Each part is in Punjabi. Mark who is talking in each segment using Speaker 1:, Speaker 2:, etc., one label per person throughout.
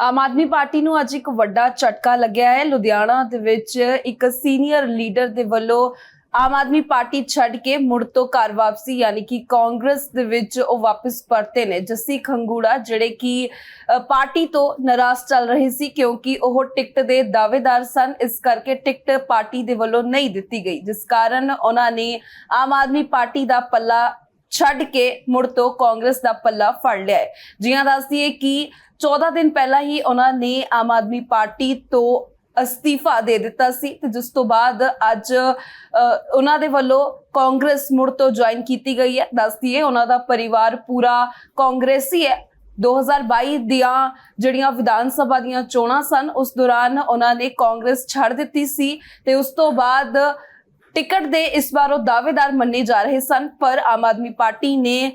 Speaker 1: ਆਮ ਆਦਮੀ ਪਾਰਟੀ ਨੂੰ ਅੱਜ ਇੱਕ ਵੱਡਾ ਝਟਕਾ ਲੱਗਿਆ ਹੈ। ਲੁਧਿਆਣਾ ਦੇ ਵਿੱਚ ਇੱਕ ਸੀਨੀਅਰ ਲੀਡਰ ਦੇ ਵੱਲੋਂ ਆਮ ਆਦਮੀ ਪਾਰਟੀ ਛੱਡ ਕੇ ਮੁੜ ਤੋਂ ਘਰ ਵਾਪਸੀ, ਯਾਨੀ ਕਿ ਕਾਂਗਰਸ ਦੇ ਵਿੱਚ ਉਹ ਵਾਪਸ ਪਰਤੇ ਨੇ। ਜੱਸੀ ਖੰਗੂੜਾ, ਜਿਹੜੇ ਕਿ ਪਾਰਟੀ ਤੋਂ ਨਾਰਾਜ਼ ਚੱਲ ਰਹੇ ਸੀ ਕਿਉਂਕਿ ਉਹ ਟਿਕਟ ਦੇ ਦਾਅਵੇਦਾਰ ਸਨ। ਇਸ ਕਰਕੇ ਟਿਕਟ ਪਾਰਟੀ ਦੇ ਵੱਲੋਂ ਨਹੀਂ ਦਿੱਤੀ ਗਈ। ਜਿਸ ਕਾਰਨ ਉਹਨਾਂ ਨੇ ਆਮ ਆਦਮੀ ਪਾਰਟੀ ਦਾ ਪੱਲਾ ਛੱਡ ਕੇ ਮੁੜ ਤੋਂ ਕਾਂਗਰਸ ਦਾ ਪੱਲਾ ਫੜ ਲਿਆ ਹੈ। ਜੀਆਂ ਦੱਸਦੀਏ ਕਿ 14 ਦਿਨ ਪਹਿਲਾਂ ਹੀ ਉਹਨਾਂ ਨੇ ਆਮ ਆਦਮੀ ਪਾਰਟੀ ਤੋਂ ਅਸਤੀਫਾ ਦੇ ਦਿੱਤਾ ਸੀ ਤੇ ਜਿਸ ਤੋਂ ਬਾਅਦ ਅੱਜ ਉਹਨਾਂ ਦੇ ਵੱਲੋਂ ਕਾਂਗਰਸ ਮੁੜ ਤੋਂ ਜੁਆਇਨ ਕੀਤੀ ਗਈ ਹੈ। ਦੱਸਦੀਏ ਉਹਨਾਂ ਦਾ ਪਰਿਵਾਰ ਪੂਰਾ ਕਾਂਗਰਸੀ ਹੈ। 2022 ਦੀਆਂ ਜਿਹੜੀਆਂ ਵਿਧਾਨ ਸਭਾ ਦੀਆਂ ਚੋਣਾਂ ਸਨ, ਉਸ ਦੌਰਾਨ ਉਹਨਾਂ ਨੇ ਕਾਂਗਰਸ ਛੱਡ ਦਿੱਤੀ ਸੀ ਤੇ ਉਸ ਤੋਂ ਬਾਅਦ ਟਿਕਟ ਦੇ ਇਸ ਵਾਰ ਉਹ ਦਾਅਵੇਦਾਰ ਮੰਨੇ ਜਾ ਰਹੇ ਸਨ, ਪਰ ਆਮ ਆਦਮੀ ਪਾਰਟੀ ਨੇ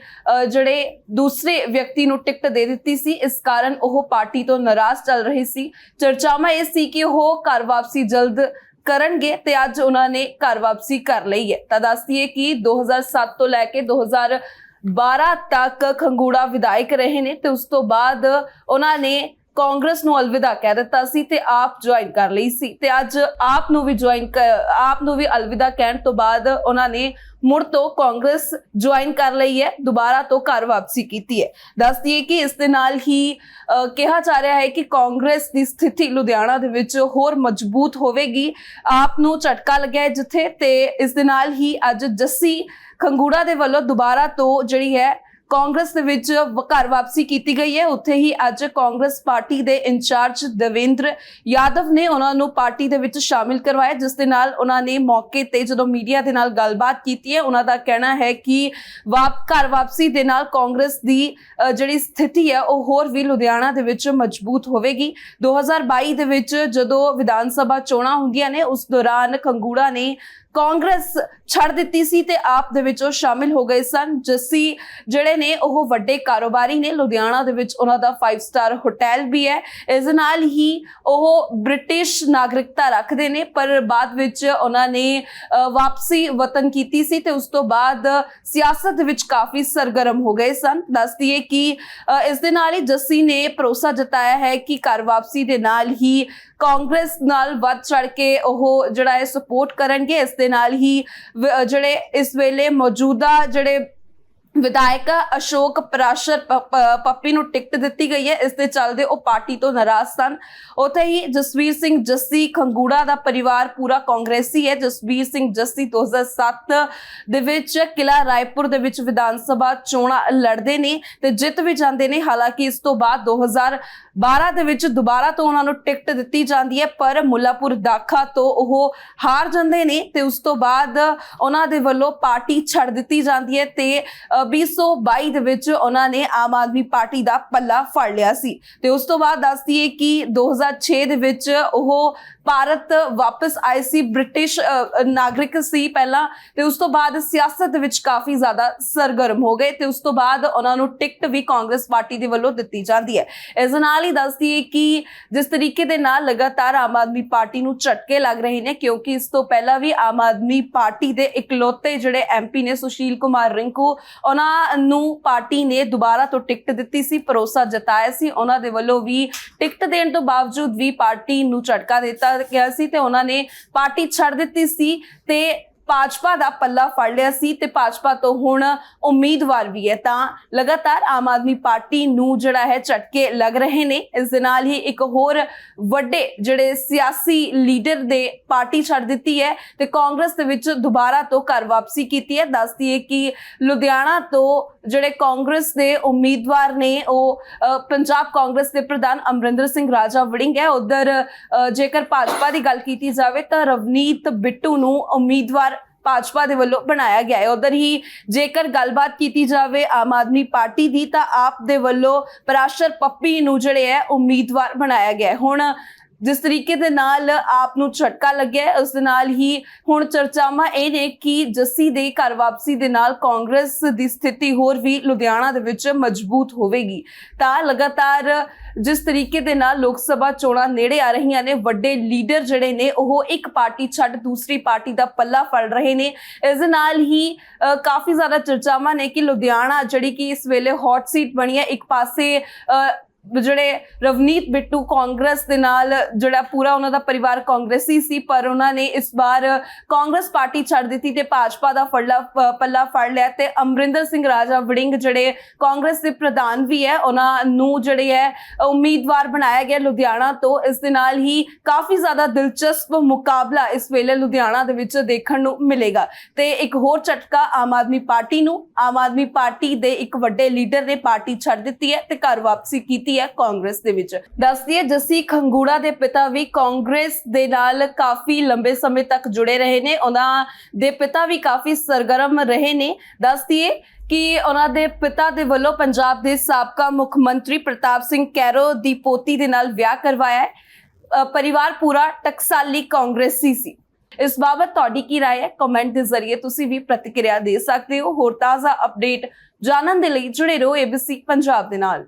Speaker 1: ਜਿਹੜੇ ਦੂਸਰੇ ਵਿਅਕਤੀ ਨੂੰ ਟਿਕਟ ਦੇ ਦਿੱਤੀ ਸੀ, ਇਸ ਕਾਰਨ ਉਹ ਪਾਰਟੀ ਤੋਂ ਨਾਰਾਜ਼ ਚੱਲ ਰਹੇ ਸੀ। ਚਰਚਾਵਾਂ ਇਹ ਸੀ ਕਿ ਉਹ ਘਰ ਵਾਪਸੀ ਜਲਦ ਕਰਨਗੇ ਤੇ ਅੱਜ ਉਹਨਾਂ ਨੇ ਘਰ ਵਾਪਸੀ ਕਰ ਲਈ ਹੈ। ਤਾਂ ਦੱਸਦੀਏ ਕਿ 2007 ਤੋਂ ਲੈ ਕੇ 2012 ਤੱਕ ਖੰਗੂੜਾ ਵਿਧਾਇਕ ਰਹੇ ਨੇ ਤੇ ਉਸ ਤੋਂ ਬਾਅਦ ਉਹਨਾਂ ਨੇ ਕਾਂਗਰਸ ਨੂੰ ਅਲਵਿਦਾ ਕਹਿ ਦਿੱਤਾ ਸੀ ਤੇ ਆਪ ਜੁਆਇਨ ਕਰ ਲਈ ਸੀ। ਤੇ ਅੱਜ ਆਪ ਨੂੰ ਵੀ ਜੁਆਇਨ ਆਪ ਨੂੰ ਵੀ ਅਲਵਿਦਾ ਕਹਿਣ ਤੋਂ ਬਾਅਦ ਉਹਨਾਂ ਨੇ ਮੁੜ ਤੋਂ ਕਾਂਗਰਸ ਜੁਆਇਨ ਕਰ ਲਈ ਹੈ, ਦੁਬਾਰਾ ਤੋਂ ਘਰ ਵਾਪਸੀ ਕੀਤੀ ਹੈ। ਦੱਸਦੀਏ ਕਿ ਇਸ ਦੇ ਨਾਲ ਹੀ ਕਿਹਾ ਜਾ ਰਿਹਾ ਹੈ ਕਿ ਕਾਂਗਰਸ ਦੀ ਸਥਿਤੀ ਲੁਧਿਆਣਾ ਦੇ ਵਿੱਚ ਹੋਰ ਮਜ਼ਬੂਤ ਹੋਵੇਗੀ। ਆਪ ਨੂੰ ਝਟਕਾ ਲੱਗਿਆ ਜਿੱਥੇ ਤੇ ਇਸ ਦੇ ਨਾਲ ਹੀ ਅੱਜ ਜੱਸੀ ਖੰਗੂੜਾ ਦੇ ਵੱਲੋਂ ਦੁਬਾਰਾ ਤੋਂ ਜਿਹੜੀ ਹੈ ਕਾਂਗਰਸ ਦੇ ਵਿੱਚ ਵ- ਘਰ ਵਾਪਸੀ ਕੀਤੀ ਗਈ ਹੈ। ਉੱਥੇ ਹੀ ਅੱਜ ਕਾਂਗਰਸ ਪਾਰਟੀ ਦੇ ਇੰਚਾਰਜ ਦਵਿੰਦਰ ਯਾਦਵ ਨੇ ਉਹਨਾਂ ਨੂੰ ਪਾਰਟੀ ਦੇ ਵਿੱਚ ਸ਼ਾਮਿਲ ਕਰਵਾਇਆ, ਜਿਸ ਦੇ ਨਾਲ ਉਹਨਾਂ ਨੇ ਮੌਕੇ ਤੇ ਜਦੋਂ ਮੀਡੀਆ ਦੇ ਨਾਲ ਗੱਲਬਾਤ ਕੀਤੀ ਹੈ, ਉਹਨਾਂ ਦਾ ਕਹਿਣਾ ਹੈ ਕਿ ਵਾਪ, ਘਰ ਵਾਪਸੀ ਦੇ ਨਾਲ ਕਾਂਗਰਸ ਦੀ ਜਿਹੜੀ ਸਥਿਤੀ ਹੈ, ਉਹ ਹੋਰ ਵੀ ਲੁਧਿਆਣਾ ਦੇ ਵਿੱਚ ਮਜ਼ਬੂਤ ਹੋਵੇਗੀ। 2022 ਦੇ ਵਿੱਚ ਜਦੋਂ ਵਿਧਾਨ ਸਭਾ ਚੋਣਾਂ ਹੁੰਦੀਆਂ ਨੇ, ਉਸ ਦੌਰਾਨ ਕੰਗੂੜਾ ਨੇ ਕਾਂਗਰਸ ਛੱਡ ਦਿੱਤੀ ਸੀ ਤੇ ਆਪ ਦੇ ਵਿੱਚ ਉਹ ਸ਼ਾਮਿਲ ਹੋ ਗਏ ਸਨ, ਜੱਸੀ ਜਿਹੜੇ ਨੇ ਉਹ ਵੱਡੇ ਕਾਰੋਬਾਰੀ ਨੇ। ਲੁਧਿਆਣਾ ਦੇ ਵਿੱਚ ਉਹਨਾਂ ਦਾ 5 ਸਟਾਰ ਹੋਟਲ ਵੀ ਹੈ। ਇਸ ਨਾਲ ਹੀ ਉਹ ਬ੍ਰਿਟਿਸ਼ ਨਾਗਰਿਕਤਾ ਰੱਖਦੇ ਨੇ ਪਰ ਬਾਅਦ ਵਿੱਚ ਉਹਨਾਂ ਨੇ ਵਾਪਸੀ ਵਤਨ ਕੀਤੀ ਸੀ ਤੇ ਉਸ ਤੋਂ ਬਾਅਦ ਸਿਆਸਤ ਦੇ ਵਿੱਚ ਕਾਫੀ ਸਰਗਰਮ ਹੋ ਗਏ ਸਨ। ਦੱਸਦੀਏ ਕਿ ਅ, ਇਸ ਦੇ ਨਾਲ ਹੀ ਜੱਸੀ ਨੇ ਭਰੋਸਾ ਜਤਾਇਆ ਹੈ ਕਿ ਘਰ ਵਾਪਸੀ ਦੇ ਨਾਲ ਹੀ ਕਾਂਗਰਸ ਨਾਲ ਵੱਧ ਚੜ ਕੇ ਉਹ ਜਿਹੜਾ ਹੈ ਸਪੋਰਟ ਕਰਨਗੇ। ਇਸ ਦੇ ਨਾਲ ਹੀ ਜਿਹੜੇ ਇਸ ਵੇਲੇ ਮੌਜੂਦਾ ਜਿਹੜੇ ਵਿਧਾਇਕ ਅਸ਼ੋਕ ਪ੍ਰਾਸ਼ਰ ਪੱਪੀ ਨੂੰ ਟਿਕਟ ਦਿੱਤੀ ਗਈ ਹੈ। ਇਸ ਦੇ ਚੱਲਦੇ ਉਹ ਪਾਰਟੀ ਤੋਂ ਨਾਰਾਜ਼ ਸਨ। ਉੱਥੇ ਹੀ ਜਸਵੀਰ ਸਿੰਘ ਜੱਸੀ ਖੰਗੂੜਾ ਦਾ ਪਰਿਵਾਰ ਪੂਰਾ ਕਾਂਗਰਸੀ ਹੈ। ਜਸਵੀਰ ਸਿੰਘ ਜੱਸੀ 2007 ਦੇ ਵਿੱਚ ਕਿਲਾ ਰਾਏਪੁਰ ਦੇ ਵਿੱਚ ਵਿਧਾਨ ਸਭਾ ਚੋਣਾਂ ਲੜਦੇ ਨੇ ਤੇ ਜਿੱਤ ਵੀ ਜਾਂਦੇ ਨੇ। ਹਾਲਾਂਕਿ ਇਸ ਤੋਂ ਬਾਅਦ 2012 ਦੇ ਵਿੱਚ ਦੁਬਾਰਾ ਤੋਂ ਉਹਨਾਂ ਨੂੰ ਟਿਕਟ ਦਿੱਤੀ ਜਾਂਦੀ ਹੈ ਪਰ ਮੁੱਲਾਪੁਰ ਦਾਖਾ ਤੋਂ ਉਹ ਹਾਰ ਜਾਂਦੇ ਨੇ ਤੇ ਉਸ ਤੋਂ ਬਾਅਦ ਉਹਨਾਂ ਦੇ ਵੱਲੋਂ ਪਾਰਟੀ ਛੱਡ ਦਿੱਤੀ ਜਾਂਦੀ ਹੈ ਤੇ ਅ, 2022 ਦੇ ਵਿੱਚ ਉਹਨਾਂ ਨੇ ਆਮ ਆਦਮੀ ਪਾਰਟੀ ਦਾ ਪੱਲਾ ਫੜ ਲਿਆ ਸੀ। ਤੇ ਉਸ ਤੋਂ ਬਾਅਦ ਦੱਸਦੀ ਹੈ ਕਿ 2006 ਦੇ ਵਿੱਚ ਉਹ ਭਾਰਤ ਵਾਪਸ ਆਏ ਸੀ, ਬ੍ਰਿਟਿਸ਼ ਨਾਗਰਿਕ ਸੀ ਪਹਿਲਾਂ, ਤੇ ਉਸ ਤੋਂ ਬਾਅਦ ਸਿਆਸਤ ਵਿੱਚ ਕਾਫੀ ਜ਼ਿਆਦਾ ਸਰਗਰਮ ਹੋ ਗਏ ਤੇ ਉਸ ਤੋਂ ਬਾਅਦ ਉਹਨਾਂ ਨੂੰ ਟਿਕਟ ਵੀ ਕਾਂਗਰਸ ਪਾਰਟੀ ਦੇ ਵੱਲੋਂ ਦਿੱਤੀ ਜਾਂਦੀ ਹੈ। ਇਸ ਨਾਲ ਹੀ ਦੱਸਦੀ ਹੈ ਕਿ ਜਿਸ ਤਰੀਕੇ ਦੇ ਨਾਲ ਲਗਾਤਾਰ ਆਮ ਆਦਮੀ ਪਾਰਟੀ ਨੂੰ ਝਟਕੇ ਲੱਗ ਰਹੇ ਨੇ, ਕਿਉਂਕਿ ਇਸ ਤੋਂ ਪਹਿਲਾਂ ਵੀ ਆਮ ਆਦਮੀ ਪਾਰਟੀ ਦੇ ਇਕਲੌਤੇ ਜਿਹੜੇ ਐਮਪੀ ਨੇ ਸੁਸ਼ੀਲ ਕੁਮਾਰ ਰਿੰਕੂ, ਉਹਨਾਂ ਨੂੰ ਪਾਰਟੀ ਨੇ ਦੁਬਾਰਾ ਤੋਂ ਟਿਕਟ ਦਿੱਤੀ ਸੀ, ਭਰੋਸਾ ਜਤਾਇਆ ਸੀ। ਉਹਨਾਂ ਦੇ ਵੱਲੋਂ ਵੀ ਟਿਕਟ ਦੇਣ ਤੋਂ ਬਾਵਜੂਦ ਵੀ ਪਾਰਟੀ ਨੂੰ ਝਟਕਾ ਦਿੱਤਾ ਗਿਆ ਸੀ ਤੇ ਉਹਨਾਂ ਨੇ ਪਾਰਟੀ ਛੱਡ ਦਿੱਤੀ ਸੀ ਤੇ ਭਾਜਪਾ ਦਾ ਪੱਲਾ ਫੜ ਲਿਆ ਸੀ ਤੇ ਭਾਜਪਾ ਤੋਂ ਹੁਣ ਉਮੀਦਵਾਰ ਵੀ ਹੈ। ਤਾਂ ਲਗਾਤਾਰ ਆਮ ਆਦਮੀ ਪਾਰਟੀ ਨੂੰ ਜਿਹੜਾ ਹੈ ਝਟਕੇ ਲੱਗ ਰਹੇ ਨੇ। ਇਸ ਦੇ ਨਾਲ ਹੀ ਇੱਕ ਹੋਰ ਵੱਡੇ ਜਿਹੜੇ ਸਿਆਸੀ ਲੀਡਰ ਦੇ ਪਾਰਟੀ ਛੱਡ ਦਿੱਤੀ ਹੈ ਤੇ ਕਾਂਗਰਸ ਦੇ ਵਿੱਚ ਦੁਬਾਰਾ ਤੋਂ ਘਰ ਵਾਪਸੀ ਕੀਤੀ ਹੈ। ਦੱਸਦੀ ਹੈ ਕਿ ਲੁਧਿਆਣਾ ਤੋਂ ਜਿਹੜੇ ਕਾਂਗਰਸ ਦੇ ਉਮੀਦਵਾਰ ਨੇ, ਉਹ ਪੰਜਾਬ ਕਾਂਗਰਸ ਦੇ ਪ੍ਰਧਾਨ ਅਮਰਿੰਦਰ ਸਿੰਘ ਰਾਜਾ ਵੜਿੰਗ ਹੈ। ਉਧਰ ਜੇਕਰ ਭਾਜਪਾ ਦੀ ਗੱਲ ਕੀਤੀ ਜਾਵੇ ਤਾਂ ਰਵਨੀਤ ਬਿੱਟੂ ਨੂੰ ਉਮੀਦਵਾਰ ਭਾਜਪਾ ਦੇ ਵੱਲੋਂ ਬਣਾਇਆ ਗਿਆ ਹੈ। ਉਧਰ ਹੀ ਜੇਕਰ ਗੱਲਬਾਤ ਕੀਤੀ ਜਾਵੇ ਆਮ ਆਦਮੀ ਪਾਰਟੀ ਦੀ ਤਾਂ ਆਪ ਦੇ ਵੱਲੋਂ ਪਰਾਸ਼ਰ ਪੱਪੀ ਨੂੰ ਜਿਹੜੇ ਹੈ, ਉਮੀਦਵਾਰ ਬਣਾਇਆ ਗਿਆ ਹੈ। ਹੁਣ ਜਿਸ ਤਰੀਕੇ ਦੇ ਨਾਲ ਆਪ ਨੂੰ ਝਟਕਾ ਲੱਗਿਆ ਉਸ ਦੇ ਨਾਲ ਹੀ ਹੁਣ ਚਰਚਾਵਾਂ ਇਹ ਨੇ ਕਿ ਜੱਸੀ ਦੇ ਘਰ ਵਾਪਸੀ ਦੇ ਨਾਲ ਕਾਂਗਰਸ ਦੀ ਸਥਿਤੀ ਹੋਰ ਵੀ ਲੁਧਿਆਣਾ ਦੇ ਵਿੱਚ ਮਜ਼ਬੂਤ ਹੋਵੇਗੀ। ਤਾਂ ਲਗਾਤਾਰ ਜਿਸ ਤਰੀਕੇ ਦੇ ਨਾਲ ਲੋਕ ਸਭਾ ਚੋਣਾਂ ਨੇੜੇ ਆ ਰਹੀਆਂ ਨੇ, ਵੱਡੇ ਲੀਡਰ ਜਿਹੜੇ ਨੇ, ਉਹ ਇੱਕ ਪਾਰਟੀ ਛੱਡ ਦੂਸਰੀ ਪਾਰਟੀ ਦਾ ਪੱਲਾ ਫੜ ਰਹੇ ਨੇ। ਇਸ ਦੇ ਨਾਲ ਹੀ ਕਾਫੀ ਜ਼ਿਆਦਾ ਚਰਚਾਵਾਂ ਨੇ ਕਿ ਲੁਧਿਆਣਾ ਜਿਹੜੀ ਕਿ ਇਸ ਵੇਲੇ ਹੌਟ ਸੀਟ ਬਣੀ ਹੈ, ਇੱਕ ਪਾਸੇ ਜਿਹੜੇ ਰਵਨੀਤ ਬਿੱਟੂ ਕਾਂਗਰਸ ਦੇ ਨਾਲ ਜਿਹੜਾ ਪੂਰਾ ਉਹਨਾਂ ਦਾ ਪਰਿਵਾਰ ਕਾਂਗਰਸੀ ਸੀ, ਪਰ ਉਹਨਾਂ ਨੇ ਇਸ ਵਾਰ ਕਾਂਗਰਸ ਪਾਰਟੀ ਛੱਡ ਦਿੱਤੀ ਤੇ ਭਾਜਪਾ ਦਾ ਫੜਲਾ ਪੱਲਾ ਫੜ ਲਿਆ ਤੇ ਅਮਰਿੰਦਰ ਸਿੰਘ ਰਾਜਾ ਵੜਿੰਗ ਜਿਹੜੇ ਕਾਂਗਰਸ ਦੇ ਪ੍ਰਧਾਨ ਵੀ ਹੈ, ਉਹਨਾਂ ਨੂੰ ਜਿਹੜੇ ਹੈ, ਉਮੀਦਵਾਰ ਬਣਾਇਆ ਗਿਆ ਲੁਧਿਆਣਾ ਤੋਂ। ਇਸ ਦੇ ਨਾਲ ਹੀ ਕਾਫੀ ਜ਼ਿਆਦਾ ਦਿਲਚਸਪ ਮੁਕਾਬਲਾ ਇਸ ਵੇਲੇ ਲੁਧਿਆਣਾ ਦੇ ਵਿੱਚ ਦੇਖਣ ਨੂੰ ਮਿਲੇਗਾ। ਤੇ ਇੱਕ ਹੋਰ ਝਟਕਾ ਆਮ ਆਦਮੀ ਪਾਰਟੀ ਨੂੰ, ਆਮ ਆਦਮੀ ਪਾਰਟੀ ਦੇ ਇੱਕ ਵੱਡੇ ਲੀਡਰ ਨੇ ਪਾਰਟੀ ਛੱਡ ਦਿੱਤੀ ਹੈ ਤੇ ਘਰ ਵਾਪਸੀ ਕੀਤੀ ਹੈ ਕਾਂਗਰਸ ਦੇ ਵਿੱਚ ਦੱਸਦੀ ਹੈ ਜੱਸੀ ਖੰਗੂੜਾ ਦੇ ਪਿਤਾ ਵੀ ਕਾਂਗਰਸ ਦੇ ਨਾਲ ਕਾਫੀ ਲੰਬੇ ਸਮੇਂ ਤੱਕ ਜੁੜੇ ਰਹੇ ਨੇ ਉਹਨਾਂ ਦੇ ਪਿਤਾ ਵੀ ਕਾਫੀ ਸਰਗਰਮ ਰਹੇ ਨੇ ਦੱਸਦੀ ਹੈ ਕਿ ਉਹਨਾਂ ਦੇ ਪਿਤਾ ਦੇ ਵੱਲੋਂ ਪੰਜਾਬ ਦੇ ਸਾਬਕਾ ਮੁੱਖ ਮੰਤਰੀ ਪ੍ਰਤਾਪ ਸਿੰਘ ਕੈਰੋ ਦੀ ਪੋਤੀ ਦੇ ਨਾਲ ਵਿਆਹ ਕਰਵਾਇਆ ਹੈ ਅ, ਪਰਿਵਾਰ ਪੂਰਾ ਟਕਸਾਲੀ ਕਾਂਗਰਸੀ ਸੀ ਇਸ ਬਾਬਤ ਤੁਹਾਡੀ ਕੀ رائے ਹੈ ਕਮੈਂਟ ਦੇ ਜ਼ਰੀਏ ਤੁਸੀਂ ਵੀ ਪ੍ਰਤੀਕਿਰਿਆ ਦੇ ਸਕਦੇ ਹੋ ਹੋਰ ਤਾਜ਼ਾ ਅਪਡੇਟ ਜਾਣਨ ਦੇ ਲਈ ਜੁੜੇ ਰਹੋ ABC ਪੰਜਾਬ ਦੇ ਨਾਲ